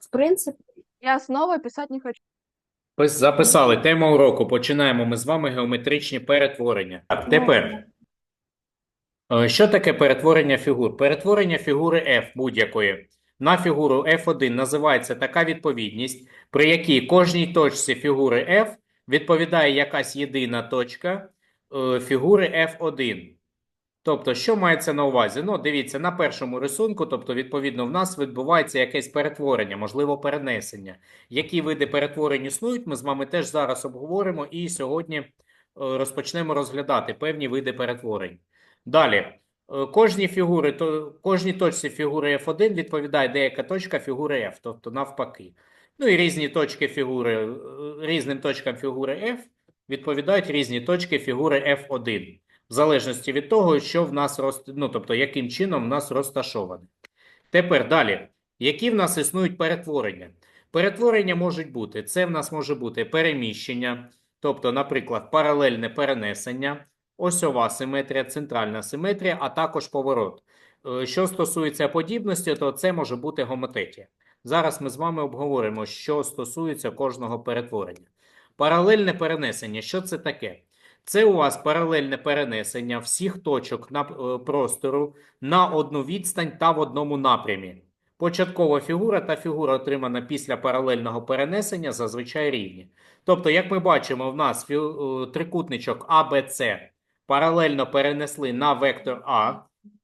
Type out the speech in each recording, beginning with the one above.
В принципі, Я снова писать не хочу. Пис- Записали тема уроку. Починаємо ми з вами геометричні перетворення. Так, тепер. Е, Що таке перетворення фігур? Перетворення фігури F будь-якої на фігуру F1 називається така відповідність, при якій кожній точці фігури F відповідає якась єдина точка е, фігури F1. Тобто, що мається на увазі? Ну, дивіться, на першому рисунку, тобто, відповідно, в нас відбувається якесь перетворення, можливо, перенесення. Які види перетворень існують, ми з вами теж зараз обговоримо і сьогодні е, розпочнемо розглядати певні види перетворень. Далі, е, кожній фігури, то, кожній точці фігури F1 відповідає деяка точка фігури F, тобто навпаки. Ну і різні точки фігури, е, різним точкам фігури F відповідають різні точки фігури F1 в залежності від того, що в нас роз... ну, тобто, яким чином в нас розташоване. Тепер далі, які в нас існують перетворення? Перетворення можуть бути, це в нас може бути переміщення, тобто, наприклад, паралельне перенесення, осьова симетрія, центральна симетрія, а також поворот. Е, Що стосується подібності, то це може бути гомотетія. Зараз ми з вами обговоримо, що стосується кожного перетворення. Паралельне перенесення, що це таке? Це у вас паралельне перенесення всіх точок на е, простору на одну відстань та в одному напрямі. Початкова фігура та фігура, отримана після паралельного перенесення, зазвичай рівні. Тобто, як ми бачимо, в нас е, трикутничок ABC паралельно перенесли на вектор А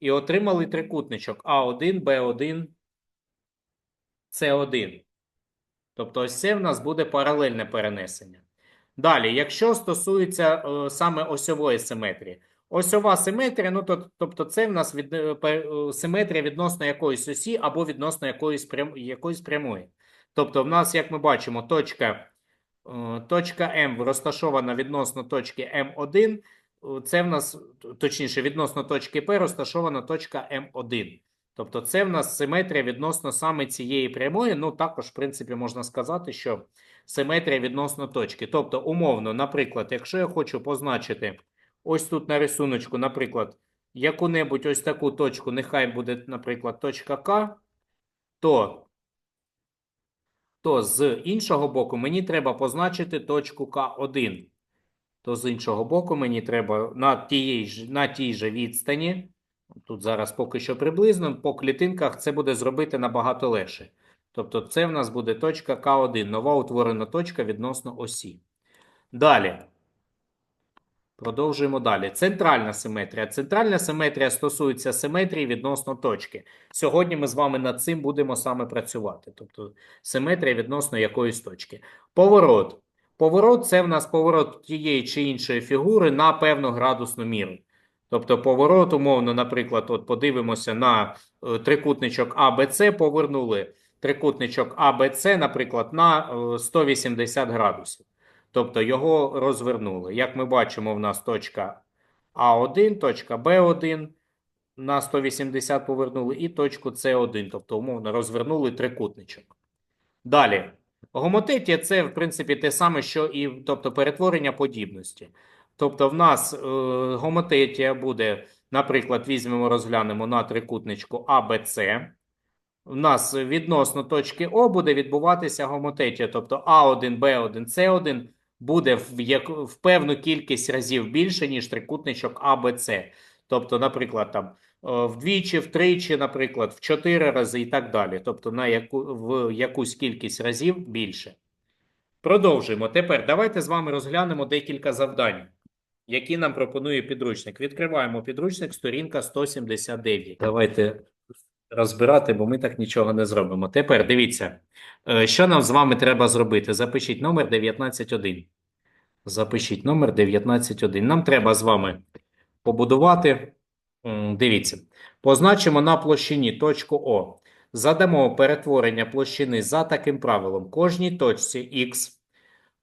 і отримали трикутничок А1, Б1, С1. Тобто, ось це в нас буде паралельне перенесення. Далі, якщо стосується е, саме осьової симетрії. Осьова симетрія, ну то, тобто це в нас від, е, е, симетрія відносно якоїсь осі або відносно якоїсь, прям, якоїсь прямої. Тобто в нас, як ми бачимо, точка, е, точка М розташована відносно точки М1, е, це в нас, точніше, відносно точки П розташована точка М1. Тобто це в нас симетрія відносно саме цієї прямої, ну також, в принципі, можна сказати, що симетрія відносно точки. Тобто, умовно, наприклад, якщо я хочу позначити ось тут на рисуночку, наприклад, яку-небудь ось таку точку, нехай буде, наприклад, точка К, то, то з іншого боку мені треба позначити точку К1. То з іншого боку мені треба на ж, на тій же відстані, тут зараз поки що приблизно, по клітинках це буде зробити набагато легше. Тобто це в нас буде точка К1, нова утворена точка відносно осі. Далі. Продовжуємо далі. Центральна симетрія. Центральна симетрія стосується симетрії відносно точки. Сьогодні ми з вами над цим будемо саме працювати. Тобто симетрія відносно якоїсь точки. Поворот. Поворот це в нас поворот тієї чи іншої фігури на певну градусну міру. Тобто поворот, умовно, наприклад, от подивимося на е, трикутничок ABC, повернули трикутничок ABC, наприклад, на е, 180 градусів. Тобто його розвернули. Як ми бачимо, в нас точка А1, точка Б1 на 180 повернули і точку С1, тобто умовно розвернули трикутничок. Далі. Гомотетія – це, в принципі, те саме, що і тобто, перетворення подібності. Тобто, в нас е, гомотетія буде, наприклад, візьмемо, розглянемо на трикутничку АБЦ. В нас відносно точки О буде відбуватися гомотетія, тобто А1, Б1, С1 буде в, як, в певну кількість разів більше, ніж трикутничок АБЦ. Тобто, наприклад, там е, вдвічі, втричі, наприклад, в чотири рази і так далі. Тобто на яку, в якусь кількість разів більше. Продовжуємо. Тепер давайте з вами розглянемо декілька завдань, які нам пропонує підручник. Відкриваємо підручник, сторінка 179. Давайте розбирати, бо ми так нічого не зробимо. Тепер дивіться, е, що нам з вами треба зробити. Запишіть номер 19.1. Запишіть номер 19.1. Нам треба з вами побудувати. Дивіться, позначимо на площині точку О. Задамо перетворення площини за таким правилом. Кожній точці Х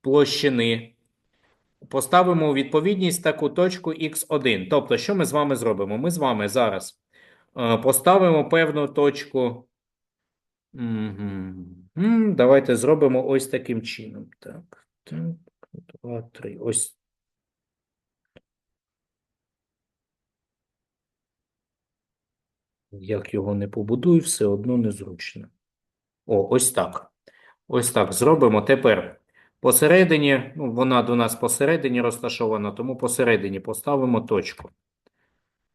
площини поставимо у відповідність таку точку Х1. Тобто, що ми з вами зробимо? Ми з вами зараз е, поставимо певну точку. Давайте зробимо ось таким чином. Так, так, два, три. Ось. Як його не побудую, все одно незручно. О, ось так. Ось так зробимо. Тепер посередині, ну, вона до нас посередині розташована, тому посередині поставимо точку.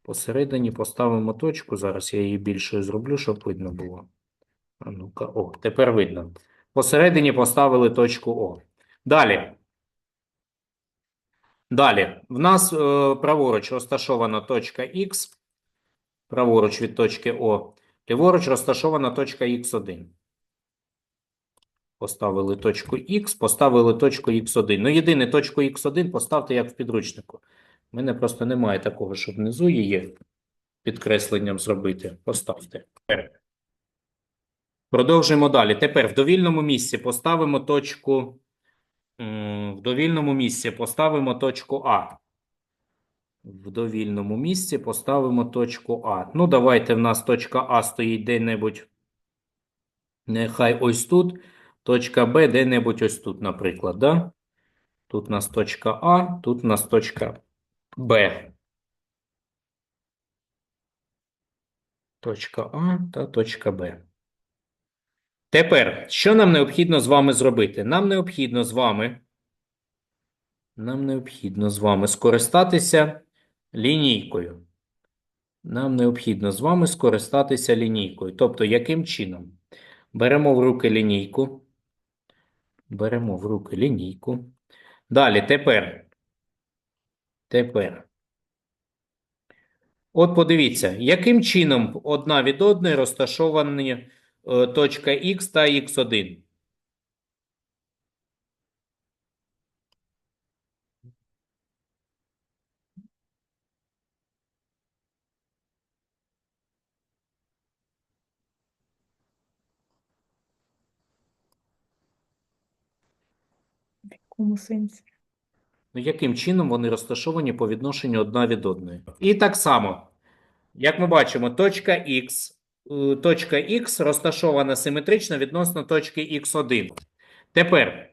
Посередині поставимо точку. Зараз я її більшою зроблю, щоб видно було. А ну-ка, о, тепер видно. Посередині поставили точку О. Далі. Далі. В нас е, праворуч розташована точка Х. Праворуч від точки О. Ліворуч розташована точка Х1. Поставили точку Х, поставили точку Х1. Ну, єдине точку Х1 поставте як в підручнику. У мене просто немає такого, щоб внизу її підкресленням зробити. Поставте. Продовжуємо далі. Тепер в довільному місці поставимо точку. В довільному місці поставимо точку А. В довільному місці поставимо точку А. Ну, давайте в нас точка А стоїть де-небудь. Нехай ось тут. Точка Б де-небудь ось тут, наприклад. Да? Тут у нас точка А, тут у нас точка Б. Точка А та точка Б. Тепер, що нам необхідно з вами зробити? Нам необхідно з вами, нам необхідно з вами скористатися лінійкою. Нам необхідно з вами скористатися лінійкою. Тобто, яким чином? Беремо в руки лінійку. Беремо в руки лінійку. Далі, тепер. Тепер. От подивіться, яким чином одна від одної розташовані е, точка Х та Х1. В якому сенсі? Ну, яким чином вони розташовані по відношенню одна від одної? І так само, як ми бачимо, точка Х, е, точка Х розташована симетрично відносно точки Х1. Тепер,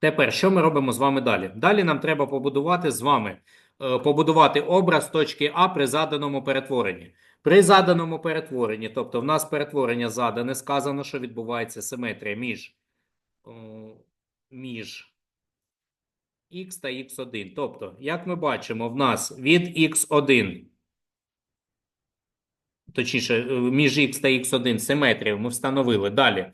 тепер, що ми робимо з вами далі? Далі нам треба побудувати з вами, е, побудувати образ точки А при заданому перетворенні. При заданому перетворенні, тобто в нас перетворення задане, сказано, що відбувається симетрія між, о, між Х та Х1. Тобто, як ми бачимо, в нас від Х1, точніше, е, між Х та Х1 симетрію ми встановили. Далі.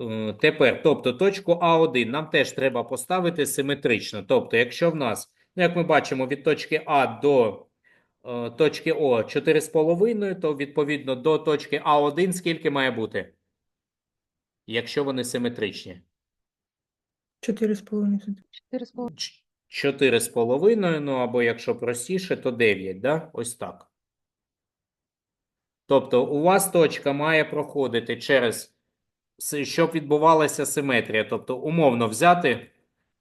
Е, Тепер, тобто, точку А1 нам теж треба поставити симетрично. Тобто, якщо в нас, ну, як ми бачимо, від точки А до е, точки О 4,5, то відповідно до точки А1 скільки має бути? Якщо вони симетричні. 4,5 см. 4,5. Ч- Чотири з половиною, ну або якщо простіше, то 9, да? Ось так. Тобто у вас точка має проходити через, щоб відбувалася симетрія. Тобто, умовно взяти,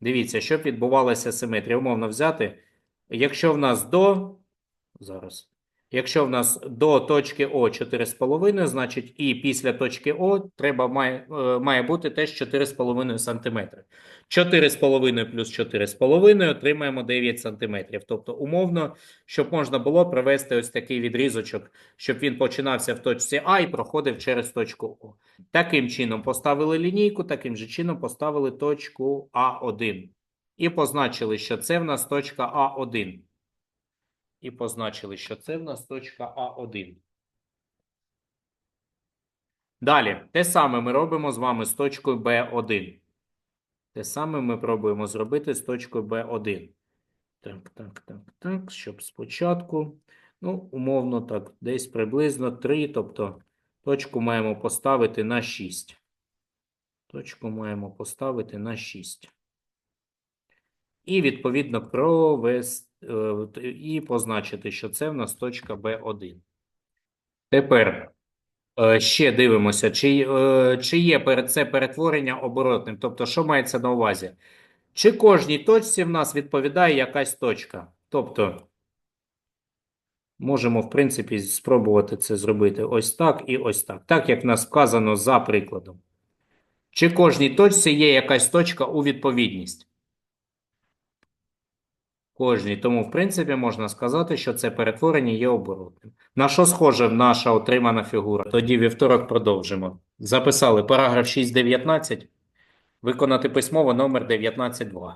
дивіться, щоб відбувалася симетрія, умовно взяти, якщо в нас до, зараз, якщо в нас до точки О 4,5, значить і після точки О треба має, е, має бути теж 4,5 см. 4,5 плюс 4,5 отримаємо 9 см. Тобто, умовно, щоб можна було провести ось такий відрізочок, щоб він починався в точці А і проходив через точку О. Таким чином поставили лінійку, таким же чином поставили точку А1. І позначили, що це в нас точка А1. І позначили, що це в нас точка А1. Далі, те саме ми робимо з вами з точкою Б1. Те саме ми пробуємо зробити з точкою B1. Так, так, так, так, щоб спочатку, ну, умовно так, десь приблизно 3, тобто точку маємо поставити на 6. Точку маємо поставити на 6. І, відповідно, провести, і позначити, що це в нас точка B1. Тепер Е, Ще дивимося, чи, е, чи є це перетворення оборотним. Тобто, що мається на увазі? Чи кожній точці в нас відповідає якась точка? Тобто, можемо, в принципі, спробувати це зробити ось так і ось так. Так, як нас вказано за прикладом. Чи кожній точці є якась точка у відповідність? Кожній. Тому, в принципі, можна сказати, що це перетворення є оборотним. На що схоже наша отримана фігура? Тоді вівторок продовжимо. Записали параграф 6.19. Виконати письмово номер 19.2.